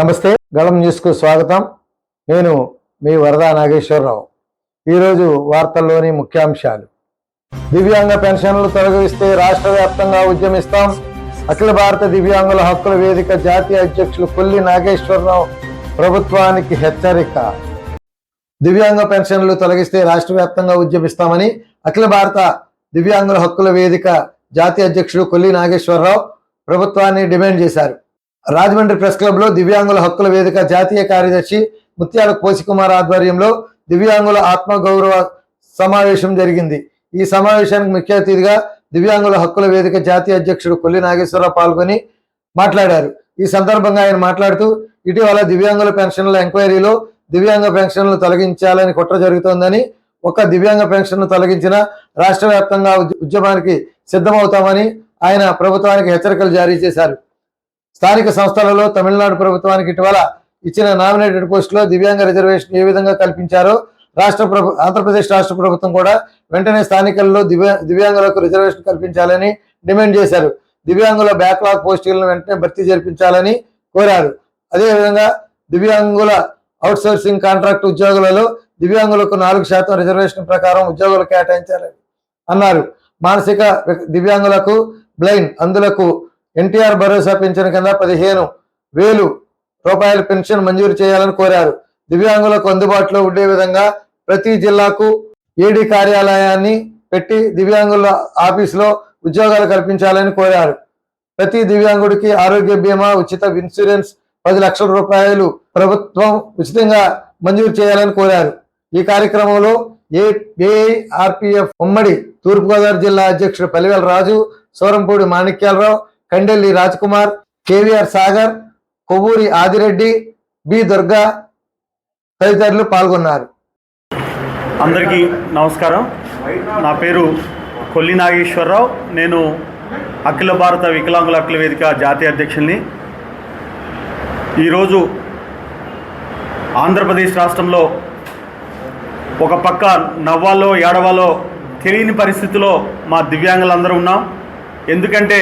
నమస్తే గళం న్యూస్కు స్వాగతం. నేను మీ వరదా నాగేశ్వరరావు. ఈరోజు వార్తల్లోని ముఖ్యాంశాలు. దివ్యాంగ పెన్షన్లు తొలగిస్తే రాష్ట్ర వ్యాప్తంగా ఉద్యమిస్తాం. అఖిల భారత దివ్యాంగుల హక్కుల వేదిక జాతీయ అధ్యక్షులు కొల్లి నాగేశ్వరరావు ప్రభుత్వానికి హెచ్చరిక. దివ్యాంగ పెన్షన్లు తొలగిస్తే రాష్ట్ర వ్యాప్తంగా ఉద్యమిస్తామని అఖిల భారత దివ్యాంగుల హక్కుల వేదిక జాతీయ అధ్యక్షుడు కొల్లి నాగేశ్వరరావు ప్రభుత్వాన్ని డిమాండ్ చేశారు. రాజమండ్రి ప్రెస్ క్లబ్లో దివ్యాంగుల హక్కుల వేదిక జాతీయ కార్యదర్శి ముత్యాల కోశికుమార్ ఆధ్వర్యంలో దివ్యాంగుల ఆత్మగౌరవ సమావేశం జరిగింది. ఈ సమావేశానికి ముఖ్య అతిథిగా దివ్యాంగుల హక్కుల వేదిక జాతీయ అధ్యక్షుడు కొల్లి నాగేశ్వరరావు పాల్గొని మాట్లాడారు. ఈ సందర్భంగా ఆయన మాట్లాడుతూ ఇటీవల దివ్యాంగుల పెన్షన్ల ఎంక్వైరీలో దివ్యాంగ పెన్షన్లు తొలగించాలని కుట్ర జరుగుతోందని ఒక దివ్యాంగ పెన్షన్ను తొలగించిన రాష్ట్ర వ్యాప్తంగా ఉద్యమానికి సిద్ధమవుతామని ఆయన ప్రభుత్వానికి హెచ్చరికలు జారీ చేశారు. స్థానిక సంస్థలలో తమిళనాడు ప్రభుత్వానికి ఇటీవల ఇచ్చిన నామినేటెడ్ పోస్టులో దివ్యాంగ రిజర్వేషన్ ఏ విధంగా కల్పించారో రాష్ట్ర ప్రభు ఆంధ్రప్రదేశ్ రాష్ట్ర ప్రభుత్వం కూడా వెంటనే స్థానికల్లో దివ్యా దివ్యాంగులకు రిజర్వేషన్ కల్పించాలని డిమాండ్ చేశారు. దివ్యాంగుల బ్యాక్లాగ్ పోస్టులను వెంటనే భర్తీ జరిపించాలని కోరారు. అదేవిధంగా దివ్యాంగుల అవుట్సోర్సింగ్ కాంట్రాక్ట్ ఉద్యోగులలో దివ్యాంగులకు నాలుగు శాతం రిజర్వేషన్ ప్రకారం ఉద్యోగులు కేటాయించాలని అన్నారు. మానసిక దివ్యాంగులకు బ్లైండ్ అందులకు ఎన్టీఆర్ భరోసా పెన్షన్ కింద పదిహేను వేలు రూపాయల పెన్షన్ మంజూరు చేయాలని కోరారు. దివ్యాంగులకు అందుబాటులో ఉండే విధంగా ప్రతి జిల్లాకు ఏడీ కార్యాలయాన్ని పెట్టి దివ్యాంగుల ఆఫీసులో ఉద్యోగాలు కల్పించాలని కోరారు. ప్రతి దివ్యాంగుడికి ఆరోగ్య బీమా ఉచిత ఇన్సూరెన్స్ పది లక్షల రూపాయలు ప్రభుత్వం ఉచితంగా మంజూరు చేయాలని కోరారు. ఈ కార్యక్రమంలో ఏ ఏఐఆర్పిఎఫ్ ఉమ్మడి తూర్పుగోదావరి జిల్లా అధ్యక్షుడు పలివెల రాజు సోరంపూడి మాణిక్యాలరావు కండెల్లి కుమార్ కేవీఆర్ సాగర్ కొవ్వూరి ఆదిరెడ్డి బి దుర్గా తదితరులు పాల్గొన్నారు. అందరికీ నమస్కారం. నా పేరు కొల్లి నాగేశ్వరరావు. నేను అఖిల భారత వికలాంగుల హక్కుల వేదిక జాతీయ అధ్యక్షుల్ని. ఈరోజు ఆంధ్రప్రదేశ్ రాష్ట్రంలో ఒక పక్క నవ్వాలో ఏడవాలో తెలియని పరిస్థితిలో మా దివ్యాంగులందరూ ఉన్నాం. ఎందుకంటే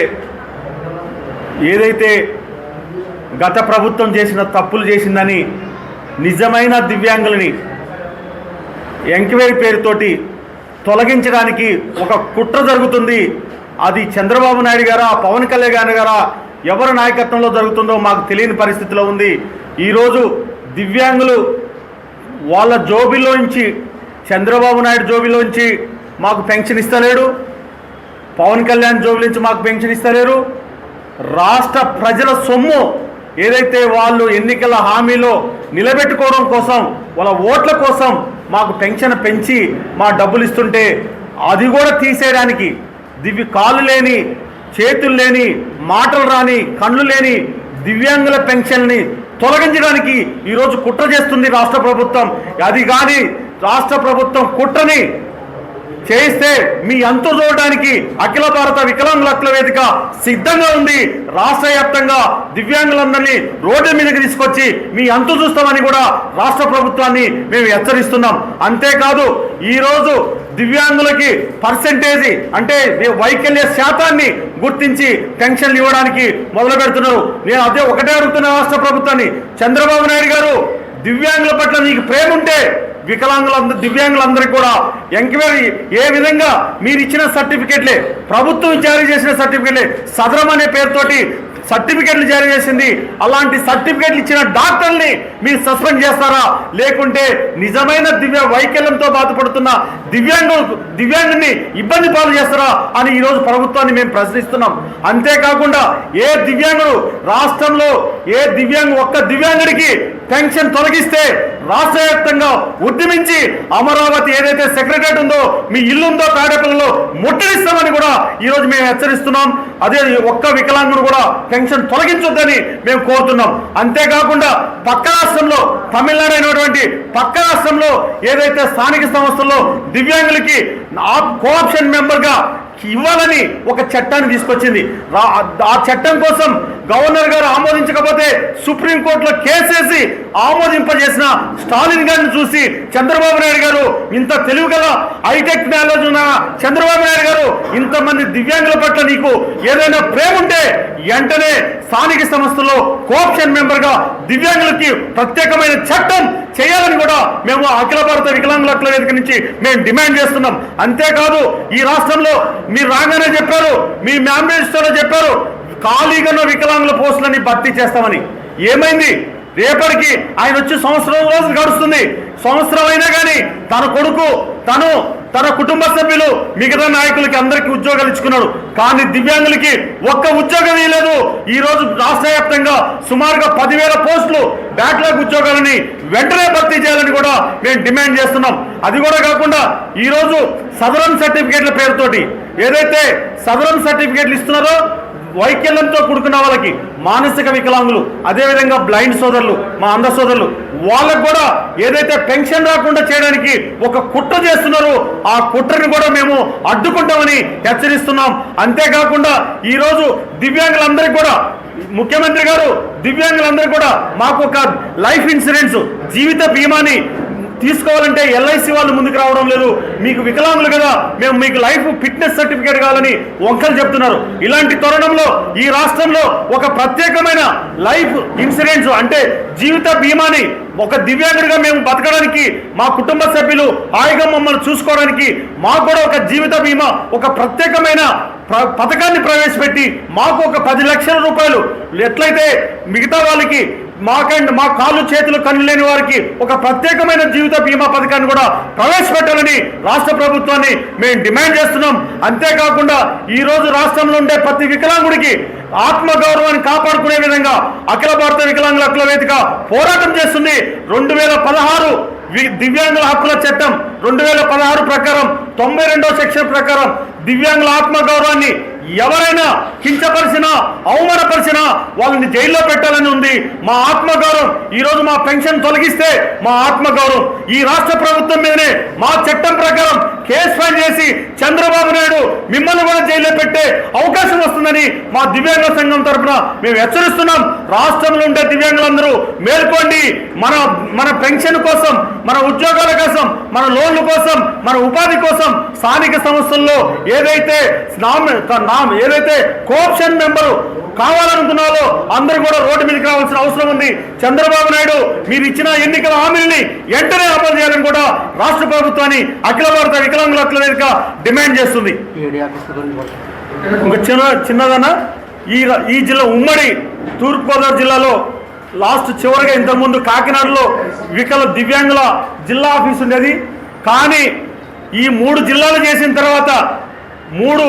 ఏదైతే గత ప్రభుత్వం చేసిన తప్పులు చేసిందని నిజమైన దివ్యాంగులని ఎంక్వైరీ పేరుతోటి తొలగించడానికి ఒక కుట్ర జరుగుతుంది. అది చంద్రబాబు నాయుడు గారా పవన్ కళ్యాణ్ గారా ఎవరి నాయకత్వంలో జరుగుతుందో మాకు తెలియని పరిస్థితిలో ఉంది. ఈరోజు దివ్యాంగులు వాళ్ళ జోబిలోంచి చంద్రబాబు నాయుడు జోబిలోంచి మాకు పెన్షన్ ఇస్తలేడు. పవన్ కళ్యాణ్ జోబిలోంచి నుంచి మాకు పెన్షన్ ఇస్తలేరు. రాష్ట్ర ప్రజల సొమ్ము ఏదైతే వాళ్ళు ఎన్నికల హామీలో నిలబెట్టుకోవడం కోసం వాళ్ళ ఓట్ల కోసం మాకు పెన్షన్ పెంచి మా డబ్బులు ఇస్తుంటే అది కూడా తీసేయడానికి దివ్య కాళ్ళు లేని చేతులు లేని మాటలు రాని కళ్ళు లేని దివ్యాంగుల పెన్షన్ని తొలగించడానికి ఈరోజు కుట్ర చేస్తుంది రాష్ట్ర ప్రభుత్వం. అది కానీ రాష్ట్ర ప్రభుత్వం కుట్రని చేయిస్తే మీ అంతు చూడడానికి అఖిల భారత వికలాంగుల హక్కుల వేదిక సిద్ధంగా ఉంది. రాష్ట్ర వ్యాప్తంగా దివ్యాంగులందరినీ రోడ్డు మీదకి తీసుకొచ్చి మీ అంతు చూస్తామని కూడా రాష్ట్ర ప్రభుత్వాన్ని మేము హెచ్చరిస్తున్నాం. అంతేకాదు ఈరోజు దివ్యాంగులకి పర్సెంటేజీ అంటే వైకల్య శాతాన్ని గుర్తించి పెన్షన్లు ఇవ్వడానికి మొదలు పెడుతున్నారు. నేను అదే ఒకటే అడుగుతున్నా రాష్ట్ర ప్రభుత్వాన్ని. చంద్రబాబు నాయుడు గారు దివ్యాంగుల పట్ల నీకు ప్రేమ ఉంటే వికలాంగులందరూ దివ్యాంగులందరికీ కూడా ఎంక్వైరీ ఏ విధంగా మీరు ఇచ్చిన సర్టిఫికెట్లే ప్రభుత్వం జారీ చేసిన సర్టిఫికెట్లే సదరం అనే పేరుతోటి సర్టిఫికెట్లు జారీ చేసింది. అలాంటి సర్టిఫికెట్లు ఇచ్చిన డాక్టర్ని మీరు సస్పెండ్ చేస్తారా? లేకుంటే నిజమైన దివ్య వైకల్యంతో బాధపడుతున్న దివ్యాంగు దివ్యాంగుని ఇబ్బంది పాలు చేస్తారా అని ఈరోజు ప్రభుత్వాన్ని మేము ప్రశ్నిస్తున్నాం. అంతేకాకుండా ఏ దివ్యాంగుడు రాష్ట్రంలో ఏ దివ్యాంగు ఒక్క దివ్యాంగుడికి పెన్షన్ తొలగిస్తే రాష్ట్ర వ్యాప్తంగా ఉద్యమించి అమరావతి ఏదైతే సెక్రటరేట్ ఉందో మీ ఇల్లుందో తాడేపల్లిలో ముట్టడిస్తామని కూడా ఈరోజు మేము హెచ్చరిస్తున్నాం. అదే ఒక్క వికలాంగుడు కూడా పెన్షన్ తొలగించొద్దని మేము కోరుతున్నాం. అంతేకాకుండా పక్క రాష్ట్రంలో తమిళనాడు అయినటువంటి పక్క రాష్ట్రంలో ఏదైతే స్థానిక సంస్థల్లో దివ్యాంగులకి కోఆప్షన్ మెంబర్గా ఇవ్వాలని ఒక చట్టాన్ని తీసుకొచ్చింది. ఆ చట్టం కోసం గవర్నర్ గారు ఆమోదించకపోతే సుప్రీంకోర్టులో కేసేసి ఆమోదింపజేసిన స్టాలిన్ గారిని చూసి చంద్రబాబు నాయుడు గారు ఇంత తెలివి గల హైటెక్ నాలెడ్జ్ ఉన్న చంద్రబాబు నాయుడు గారు ఇంతమంది దివ్యాంగుల పట్ల నీకు ఏదైనా ప్రేమ ఉంటే వెంటనే స్థానిక సంస్థల్లో కోఆప్షన్ మెంబర్గా దివ్యాంగులకి ప్రత్యేకమైన చట్టం చేయాలని కూడా మేము అఖిల భారత వికలాంగుల హక్కుల వేదిక నుంచి మేము డిమాండ్ చేస్తున్నాం. అంతేకాదు ఈ రాష్ట్రంలో మీరు రాగానే చెప్పారు మీ మేనిఫెస్టోలో చెప్పారు ఖాళీగా వికలాంగుల పోస్టులని భర్తీ చేస్తామని. ఏమైంది? రేపటికి ఆయన వచ్చి సంవత్సరం రోజులు గడుస్తుంది. సంవత్సరం అయినా కానీ తన కొడుకు తను తన కుటుంబ సభ్యులు మిగతా నాయకులకి అందరికీ ఉద్యోగాలు ఇచ్చుకున్నాడు. కానీ దివ్యాంగులకి ఒక్క ఉద్యోగం ఇవ్వలేదు ఈ రోజు రాష్ట్ర వ్యాప్తంగా సుమారుగా పదివేల పోస్టులు బ్యాక్లాగ్ ఉద్యోగాలని వెంటనే భర్తీ చేయాలని కూడా మేము డిమాండ్ చేస్తున్నాం. అది కూడా కాకుండా ఈరోజు రోజు సదరన్ సర్టిఫికేట్ల పేరుతోటి ఏదైతే సదరన్ సర్టిఫికేట్లు ఇస్తున్నారో వైకల్యంతో కూడుకున్న వాళ్ళకి మానసిక వికలాంగులు అదేవిధంగా బ్లైండ్ సోదరులు మా అంధ సోదరులు వాళ్ళకు కూడా ఏదైతే పెన్షన్ రాకుండా చేయడానికి ఒక కుట్ర చేస్తున్నారో ఆ కుట్రని కూడా మేము అడ్డుకుంటామని హెచ్చరిస్తున్నాం. అంతేకాకుండా ఈరోజు దివ్యాంగులందరికీ కూడా ముఖ్యమంత్రి గారు దివ్యాంగులందరూ కూడా మాకు ఒక లైఫ్ ఇన్సూరెన్స్ జీవిత బీమాని తీసుకోవాలంటే ఎల్ఐసి వాళ్ళు ముందుకు రావడం లేదు. మీకు వికలాంగులు కదా మేము మీకు లైఫ్ ఫిట్నెస్ సర్టిఫికేట్ కావాలని వంకలు చెప్తున్నారు. ఇలాంటి తరుణంలో ఈ రాష్ట్రంలో ఒక ప్రత్యేకమైన లైఫ్ ఇన్సూరెన్స్ అంటే జీవిత బీమాని ఒక దివ్యాంగుడిగా మేము బతకడానికి మా కుటుంబ సభ్యులు హాయిగా మమ్మల్ని చూసుకోవడానికి మాకు కూడా ఒక జీవిత బీమా ఒక ప్రత్యేకమైన ప్ర- పథకాన్ని ప్రవేశపెట్టి మాకు ఒక పది లక్షల రూపాయలు. ఎట్లయితే మిగతా వాళ్ళకి మాకండ్ మా కాళ్ళు చేతులు కళ్ళు లేని వారికి ఒక ప్రత్యేకమైన జీవిత బీమా పథకాన్ని కూడా ప్రవేశపెట్టాలని రాష్ట్ర ప్రభుత్వాన్ని మేము డిమాండ్ చేస్తున్నాం. అంతేకాకుండా ఈరోజు రాష్ట్రంలో ఉండే ప్రతి వికలాంగుడికి ఆత్మగౌరవాన్ని కాపాడుకునే విధంగా అఖిల భారత వికలాంగుల హక్కుల వేదిక పోరాటం చేస్తుంది. రెండు వేల పదహారు వి- దివ్యాంగుల హక్కుల చట్టం రెండు వేల పదహారు ప్రకారం తొంభై రెండో సెక్షన్ ప్రకారం దివ్యాంగుల ఆత్మగౌరవాన్ని ఎవరైనా కించపరిచినా అవమానపరిచినా వాళ్ళని జైల్లో పెట్టాలని ఉంది. మా ఆత్మగౌరవం. ఈరోజు మా పెన్షన్ తొలగిస్తే మా ఆత్మగౌరవం. ఈ రాష్ట్ర ప్రభుత్వం మీదనే మా చట్టం ప్రకారం కేసు ఫైల్ చేసి చంద్రబాబు నాయుడు మిమ్మల్ని కూడా జైల్లో పెట్టే అవకాశం వస్తుందని మా దివ్యాంగ సంఘం తరపున మేము హెచ్చరిస్తున్నాం. రాష్ట్రంలో ఉండే దివ్యాంగులందరూ మేల్కోండి. మన మన పెన్షన్ కోసం మన ఉద్యోగాల కోసం మన లోన్ల కోసం మన ఉపాధి కోసం స్థానిక సంస్థల్లో ఏదైతే నా ఆమె ఏదైతే కోఆప్షన్ మెంబరు కావాలనుకున్నారో అందరూ కూడా రోడ్డు మీదకి రావాల్సిన అవసరం ఉంది. చంద్రబాబు నాయుడు మీరు ఇచ్చిన ఎన్నికల హామీల్ని వెంటనే అమలు చేయాలని కూడా రాష్ట్ర ప్రభుత్వాన్ని అఖిల భారత వికలాంగుల హక్కుల వేదిక డిమాండ్ చేస్తుంది. ఇంకా చిన్న చిన్నదన్న ఈ ఈ జిల్లా ఉమ్మడి తూర్పుగోదావరి జిల్లాలో లాస్ట్ చివరిగా ఇంతకుముందు కాకినాడలో వికల దివ్యాంగుల జిల్లా ఆఫీస్ ఉండేది. కానీ ఈ మూడు జిల్లాలు చేసిన తర్వాత మూడు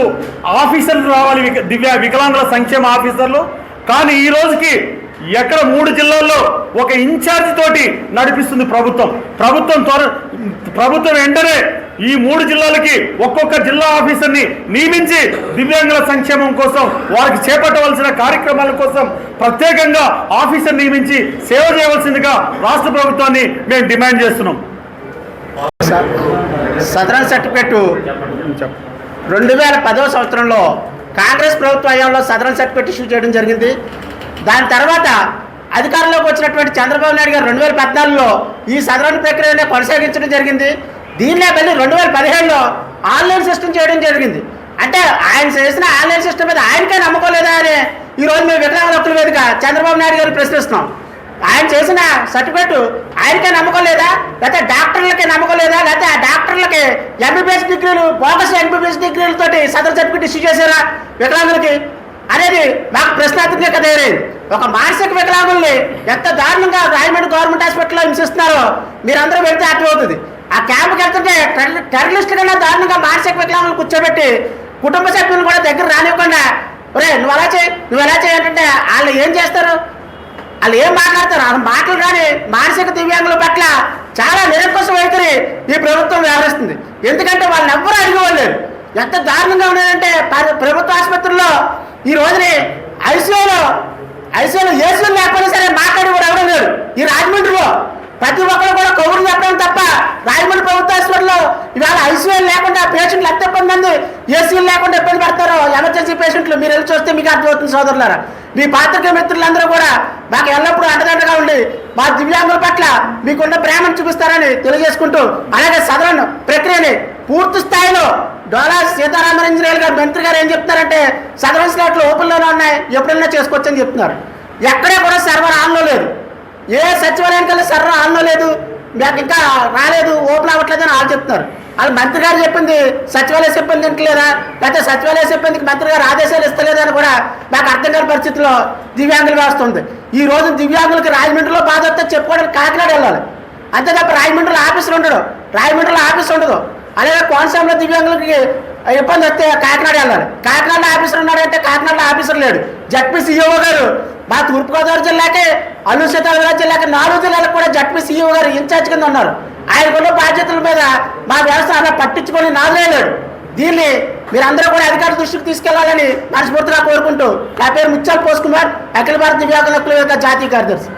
ఆఫీసర్లు రావాలి విక- దివ్య వికలాంగుల సంక్షేమ ఆఫీసర్లు. కానీ ఈ రోజుకి ఎక్కడ మూడు జిల్లాల్లో ఒక ఇన్ఛార్జ్ తోటి నడిపిస్తుంది ప్రభుత్వం. ప్రభుత్వం త్వర ప్రభుత్వం వెంటనే ఈ మూడు జిల్లాలకి ఒక్కొక్క జిల్లా ఆఫీసర్ని నియమించి దివ్యాంగుల సంక్షేమం కోసం వారికి చేపట్టవలసిన కార్యక్రమాల కోసం ప్రత్యేకంగా ఆఫీసర్ నియమించి సేవ చేయవలసిందిగా రాష్ట్ర ప్రభుత్వాన్ని మేము డిమాండ్ చేస్తున్నాం. సదరన్ సర్టిఫికెట్ రెండు వేల పదవ సంవత్సరంలో కాంగ్రెస్ ప్రభుత్వ హయాంలో సదరన్ సర్టిఫికెట్ ఇష్యూ చేయడం జరిగింది. దాని తర్వాత అధికారంలోకి వచ్చినటువంటి చంద్రబాబు నాయుడు గారు రెండు వేల పద్నాలుగులో ఈ సదరన్ ప్రక్రియనే కొనసాగించడం జరిగింది. దీనిలో మళ్ళీ రెండు వేల పదిహేడులో ఆన్లైన్ సిస్టమ్ చేయడం జరిగింది. అంటే ఆయన చేసిన ఆన్లైన్ సిస్టమ్ మీద ఆయనకే నమ్మకం లేదా అని ఈరోజు మేము వికలాంగుల హక్కుల వేదిక చంద్రబాబు నాయుడు గారు ప్రశ్నిస్తున్నాం. ఆయన చేసిన సర్టిఫికెట్ ఆయనకే నమ్మకం లేదా? లేకపోతే డాక్టర్లకి నమ్మకం లేదా? లేకపోతే ఆ డాక్టర్లకి ఎంబీబీఎస్ డిగ్రీలు బోగస్ ఎంబీబీఎస్ డిగ్రీలతోటి సదరు సర్టిఫికెట్ ఇష్యూ చేశారా వికలాంగులకి? అనేది మాకు ప్రశ్నార్థకంగా ఎదురైంది ఒక మానసిక వికలాంగుల్ని ఎంత దారుణంగా రాయమండ్రి గవర్నమెంట్ హాస్పిటల్లో హింసిస్తున్నారో మీరందరూ వెళ్తే అర్థమవుతుంది. ఆ క్యాంప్కి వెళ్తుంటే టెర్ర- టెర్రరిస్ట్ కన్నా దారుణంగా మానసిక వికలాంగులు కూర్చోబెట్టి కుటుంబ సభ్యులు కూడా దగ్గర రానివ్వకుండా ఒరే నువ్వు అలా చేయి? నువ్వు ఎలా చేయాలంటే వాళ్ళు ఏం చేస్తారు? వాళ్ళు ఏం మాట్లాడతారు? ఆ మాటలు కానీ మానసిక దివ్యాంగుల పట్ల చాలా నిరంకుశ అయితేనే ఈ ప్రభుత్వం వ్యవహరిస్తుంది. ఎందుకంటే వాళ్ళని ఎవ్వరూ అడిగేవాళ్ళు ఎంత దారుణంగా ఉన్నారంటే ప్రభుత్వ ఆసుపత్రుల్లో ఈ రోజుని ఐసీయూలో ఐసీయూలో ఏసీలు లేకపోయినా సరే మాట్లాడి కూడా ఎవరు లేరు. ఈ రాజమండ్రిలో ప్రతి ఒక్కరు కూడా కబుర్లు చెప్పడం తప్ప రాజమండ్రి ప్రభుత్వ హాస్పిటల్లో ఇవాళ ఐసీయూలు లేకుండా పేషెంట్లు ఎంత ఇబ్బంది మంది ఏసీలు లేకుండా ఇబ్బంది పడతారో ఎమర్జెన్సీ పేషెంట్లు మీరు వెళ్ళి చూస్తే మీకు అర్థమవుతుంది సోదరులారా. మీ పాత్రిక మిత్రులందరూ కూడా మాకు ఎల్లప్పుడూ అండదండగా ఉండి మా దివ్యాంగుల పట్ల మీకున్న ప్రేమను చూపిస్తారని తెలియజేసుకుంటూ అలాగే సదరన్ ప్రక్రియని పూర్తి స్థాయిలో డోలా సీతారామన్ ఇంజనీర్ గారు మంత్రి గారు ఏం చెప్తున్నారంటే సదరన్ స్లాట్లు ఓపెన్లోనే ఉన్నాయి ఎప్పుడైనా చేసుకోవచ్చని చెప్తున్నారు. ఎక్కడే కూడా ఏ సచివాలయానికి వెళ్ళి సర్వర్ ఆన్లో లేదు. మాకు ఇంకా రాలేదు ఓపెన్ అవ్వట్లేదు అని వాళ్ళు చెప్తున్నారు. వాళ్ళు మంత్రి గారు చెప్పింది సచివాలయ సిబ్బంది ఇంటలేదా లేకపోతే సచివాలయ సిబ్బందికి మంత్రి గారు ఆదేశాలు అని కూడా నాకు అర్థం కాని పరిస్థితిలో దివ్యాంగుల వ్యవస్థ ఉంది. ఈ రోజు దివ్యాంగులకి రాజమండ్రిలో బాధ వస్తే చెప్పుకోవడానికి కాకినాడ వెళ్ళాలి. అంతే తప్ప రాజమండ్రిలో ఆఫీసులు ఉండడు రాజమండ్రిలో ఆఫీస్ ఉండదు. అలాగే కోనసీమలో దివ్యాంగులకి ఇబ్బంది వస్తే కాకినాడ వెళ్ళాలి. కాకినాడ ఆఫీసర్ ఉన్నాడంటే కాకినాడలో ఆఫీసర్ లేడు. జడ్పీ సీఈఓ గారు మా తూర్పుగోదావరి జిల్లాకే అల్లు సీతారామరాజు జిల్లాకి నాలుగు జిల్లాలకు కూడా జడ్పీ సీఈఓ గారు ఇన్ఛార్జ్ కింద ఉన్నారు. ఆయనకున్న బాధ్యతల మీద మా వ్యవస్థ అలా పట్టించుకొని నాలుగేలేడు దీన్ని మీరందరూ కూడా అధికారుల దృష్టికి తీసుకెళ్ళాలని మనస్ఫూర్తిగా కోరుకుంటూ నా పేరు ముచ్చాల్ పోస్ కుమార్ అఖిల భారత దివ్యాంగుల యొక్క జాతీయ కార్యదర్శి.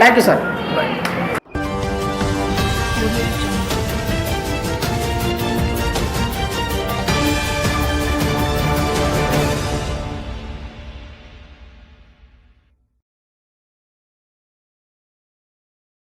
Thank you sir